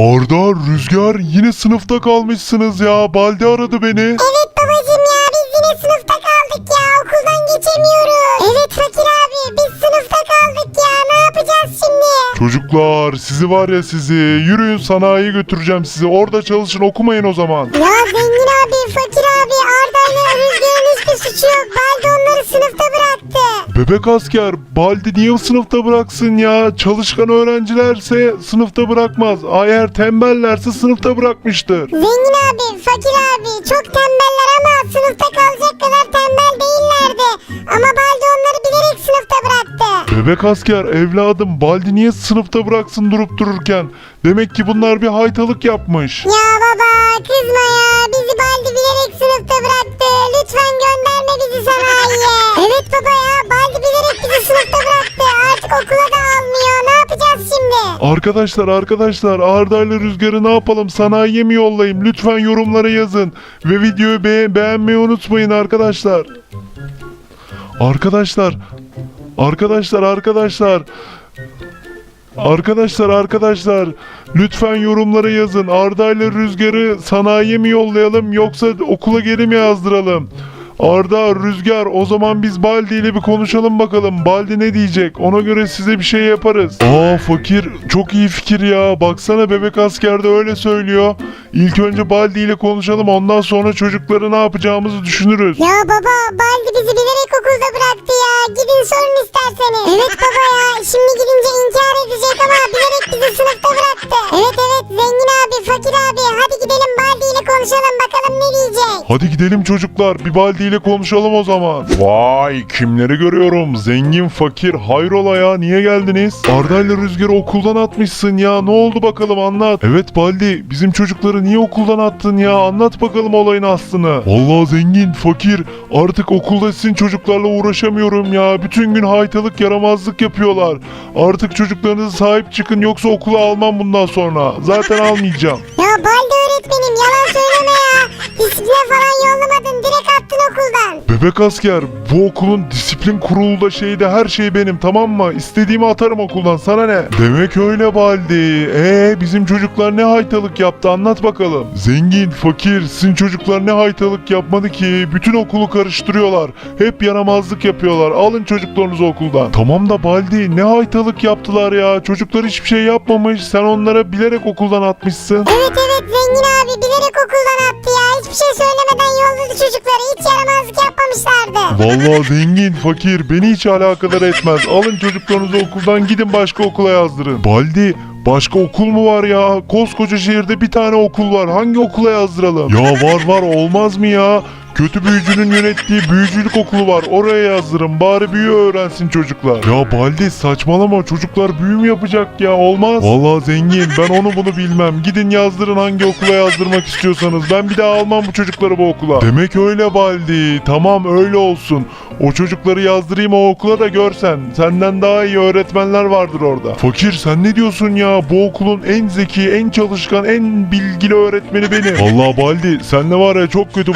Arda, Rüzgar yine sınıfta kalmışsınız ya. Baldi aradı beni. Evet babacım ya biz yine sınıfta kaldık ya okuldan geçemiyoruz. Evet Fakir abi biz sınıfta kaldık ya ne yapacağız şimdi? Çocuklar sizi var ya sizi. Yürüyün sanayiye götüreceğim sizi. Orada çalışın okumayın o zaman. Ya zengin abi Fakir abi Arda ile Rüzgar'ın hiçbir suçu yok. Bıraktı. Bebek asker, Baldi niye sınıfta bıraksın ya? Çalışkan öğrencilerse sınıfta bırakmaz. Eğer tembellerse sınıfta bırakmıştır. Zengin abi Fakir abi çok tembeller ama sınıfta kalacak kadar tembel değillerdi. Ama Baldi onları bilerek sınıfta bıraktı. Bebek asker, evladım Baldi niye sınıfta bıraksın durup dururken? Demek ki bunlar bir haytalık yapmış. Ya baba Arkadaşlar arkadaşlar Arda ile Rüzgar'ı ne yapalım sanayiye mi yollayayım lütfen yorumlara yazın ve videoyu be- beğenmeyi unutmayın arkadaşlar. Arkadaşlar arkadaşlar arkadaşlar Arkadaşlar arkadaşlar lütfen yorumlara yazın Arda ile Rüzgar'ı sanayiye mi yollayalım yoksa okula geri mi yazdıralım? Arda, Rüzgar o zaman biz Baldi ile bir konuşalım bakalım. Baldi ne diyecek? Ona göre size bir şey yaparız. Aa fakir çok iyi fikir ya. Baksana bebek askerde öyle söylüyor. İlk önce Baldi ile konuşalım ondan sonra çocukları ne yapacağımızı düşünürüz. Ya baba Baldi bizi bilerek okulda bıraktı ya. Gidin sorun isterseniz. Evet baba ya şimdi gidince inkar edecek ama bilerek bizi sınıfta bıraktı. Evet evet zengin abi fakir abi hadi gidelim Baldi ile konuşalım bakalım ne diyecek. Hadi gidelim çocuklar bir Baldi ile konuşalım o zaman. Vay kimleri görüyorum zengin fakir hayrola ya niye geldiniz? Arda ile Rüzgar'ı okuldan atmışsın ya ne oldu bakalım anlat. Evet Baldi bizim çocukları niye okuldan attın ya anlat bakalım olayın aslını. Vallahi zengin fakir artık okulda sizin çocuklarla uğraşamıyorum ya. Bütün gün haytalık yaramazlık yapıyorlar. Artık çocuklarınıza sahip çıkın yoksa okula almam bundan sonra. Zaten almayacağım. Ya Baldi öğretmenim yalan söyleme ya. Disipline falan yollamadın direkt attın okuldan. Bebek asker bu okulun disiplin kurulu da şeyde her şey benim tamam mı? İstediğimi atarım okuldan sana ne? Demek öyle Baldi. Ee bizim çocuklar ne haytalık yaptı anlat bakalım. Zengin, fakir sizin çocuklar ne haytalık yapmadı ki? Bütün okulu karıştırıyorlar. Hep yaramazlık yapıyorlar. Alın çocuklarınızı okuldan. Tamam da Baldi ne haytalık yaptılar ya? Çocuklar hiçbir şey yapmamış. Sen onlara bilerek okuldan atmışsın. Evet evet zengin abi bilerek okuldan attı ya. Hiçbir şey söylemeden yolladı çocukları. Hiç yaramazlık yapmamışlardı. Vallahi zengin, fakir beni hiç alakadar etmez. Alın çocuklarınızı okuldan gidin başka okula yazdırın. Baldi başka okul mu var ya? Koskoca şehirde bir tane okul var. Hangi okula yazdıralım? Ya var var olmaz mı ya? Kötü büyücünün yönettiği büyücülük okulu var. Oraya yazdırın. Bari büyü öğrensin çocuklar. Ya Baldi saçmalama. Çocuklar büyü mü yapacak ya? Olmaz. Vallahi zengin. Ben onu bunu bilmem. Gidin yazdırın hangi okula yazdırmak istiyorsanız. Ben bir daha almam bu çocukları bu okula. Demek öyle Baldi. Tamam öyle olsun. O çocukları yazdırayım o okula da görsen. Senden daha iyi öğretmenler vardır orada. Fakir sen ne diyorsun ya? Bu okulun en zeki, en çalışkan, en bilgili öğretmeni benim. Vallahi Baldi senle var ya çok kötü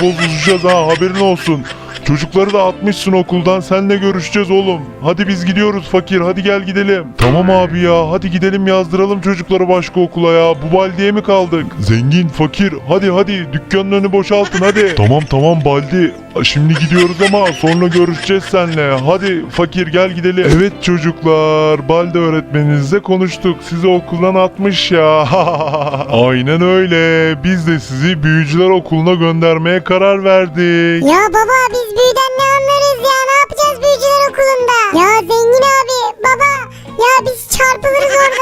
bozuşacağız ha haberin olsun. Çocukları da atmışsın okuldan. Senle görüşeceğiz oğlum. Hadi biz gidiyoruz fakir. Hadi gel gidelim. Tamam abi ya. Hadi gidelim yazdıralım çocukları başka okula ya. Bu baldiye mi kaldık? Zengin, fakir. Hadi hadi dükkanın önünü boşaltın hadi. Tamam tamam baldi. Şimdi gidiyoruz ama sonra görüşeceğiz seninle. Hadi fakir gel gidelim. Evet çocuklar. Balde öğretmeninizle konuştuk. Sizi okuldan atmış ya. Aynen öyle. Biz de sizi büyücüler okuluna göndermeye karar verdik. Ya baba biz büyüden ne anlarız ya? Ne yapacağız büyücüler okulunda? Ya zengin abi baba ya biz çarpılırız orada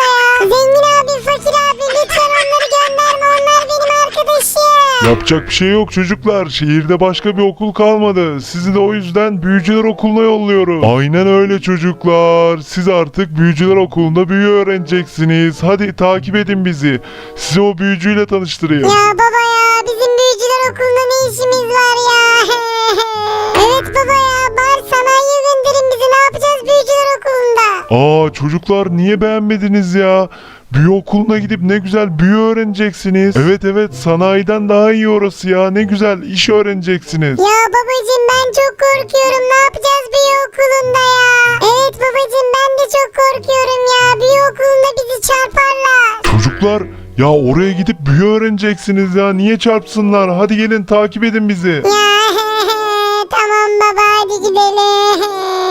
Yapacak bir şey yok çocuklar. Şehirde başka bir okul kalmadı. Sizi de o yüzden büyücüler okuluna yolluyoruz. Aynen öyle çocuklar. Siz artık büyücüler okulunda büyü öğreneceksiniz. Hadi takip edin bizi. Sizi o büyücüyle tanıştırayım. Ya baba ya bizim büyücüler okulunda ne işimiz var ya? evet baba ya bari sanayiye gönderin bizi ne yapacağız büyücüler okulunda? Aa çocuklar niye beğenmediniz ya? Büyü okuluna gidip ne güzel büyü öğreneceksiniz. Evet evet sanayiden daha iyi orası ya. Ne güzel iş öğreneceksiniz. Ya babacım ben çok korkuyorum ne yapacağız büyü okulunda ya? Evet babacım ben de çok korkuyorum ya büyü okulunda bizi çarparlar. Çocuklar Ya oraya gidip büyü öğreneceksiniz ya. Niye çarpsınlar? Hadi gelin takip edin bizi. Ya tamam baba hadi gidelim.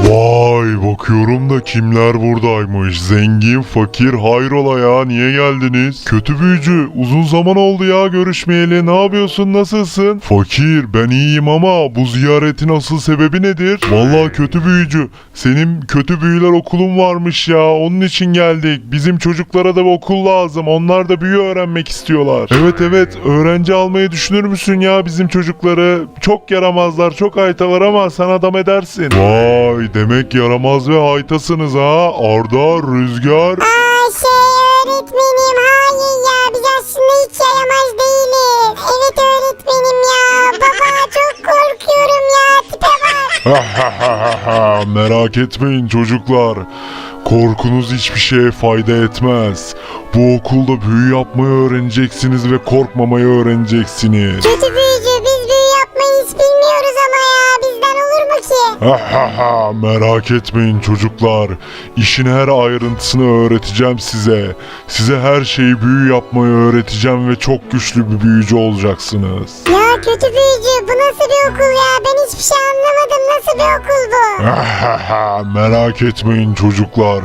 Vay bakıyorum da kimler buradaymış. Zengin, fakir, hayrola ya niye geldiniz? Kötü büyücü uzun zaman oldu ya görüşmeyeli. Ne yapıyorsun nasılsın? Fakir ben iyiyim ama bu ziyaretin asıl sebebi nedir? Vallahi kötü büyücü senin kötü büyüler okulun varmış ya onun için geldik. Bizim çocuklara da bir okul lazım. Onlar da büyü öğrenmek istiyorlar. Evet evet öğrenci almayı düşünür müsün ya bizim çocukları? Çok yaramazlar çok haytalar ama sen adam edersin. Vay demek yaramaz ve haytasınız ha. Arda, Rüzgar. Aa şey öğretmenim hayır ya biz aslında hiç yaramaz değiliz. Evet öğretmenim ya baba çok korkuyorum ya tipe bak. Merak etmeyin çocuklar. Korkunuz hiçbir şeye fayda etmez. Bu okulda büyü yapmayı öğreneceksiniz ve korkmamayı öğreneceksiniz. Kötü büyücü biz büyü yapmayı hiç bilmiyoruz ama ya ki? Merak etmeyin çocuklar. İşin her ayrıntısını öğreteceğim size. Size her şeyi büyü yapmayı öğreteceğim ve çok güçlü bir büyücü olacaksınız. Ya kötü büyücü bu nasıl bir okul ya ben hiçbir şey anlamadım nasıl bir okul bu? Merak etmeyin çocuklar.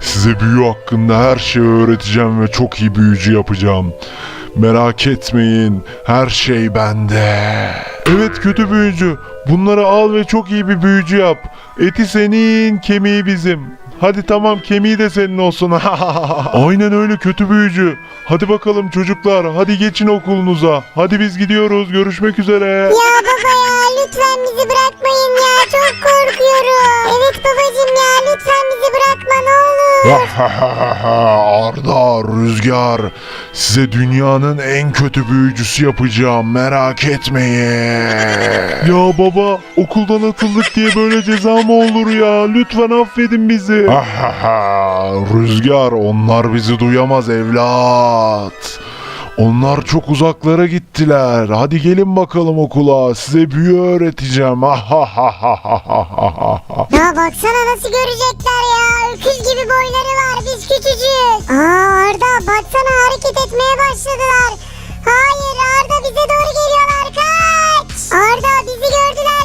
Size büyü hakkında her şeyi öğreteceğim ve çok iyi büyücü yapacağım. Merak etmeyin. Her şey bende. Evet kötü büyücü. Bunları al ve çok iyi bir büyücü yap. Eti senin, kemiği bizim. Hadi tamam kemiği de senin olsun. Aynen öyle kötü büyücü. Hadi bakalım çocuklar. Hadi geçin okulunuza. Hadi biz gidiyoruz. Görüşmek üzere. Ya baba ya Arda, Rüzgar, size dünyanın en kötü büyücüsü yapacağım, merak etmeyin. Ya baba, okuldan atıldık diye böyle ceza mı olur ya? Lütfen affedin bizi. Rüzgar, onlar bizi duyamaz evlat. Onlar çok uzaklara gittiler. Hadi gelin bakalım okula. Size büyü öğreteceğim. Ah, ha ha ha ha ha ha ha. Ya baksana nasıl görecekler ya. Öküz gibi boyları var. Biz küçücüğüz. Aa Arda baksana hareket etmeye başladılar. Hayır Arda bize doğru geliyorlar. Kaç. Arda bizi gördüler.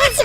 neresi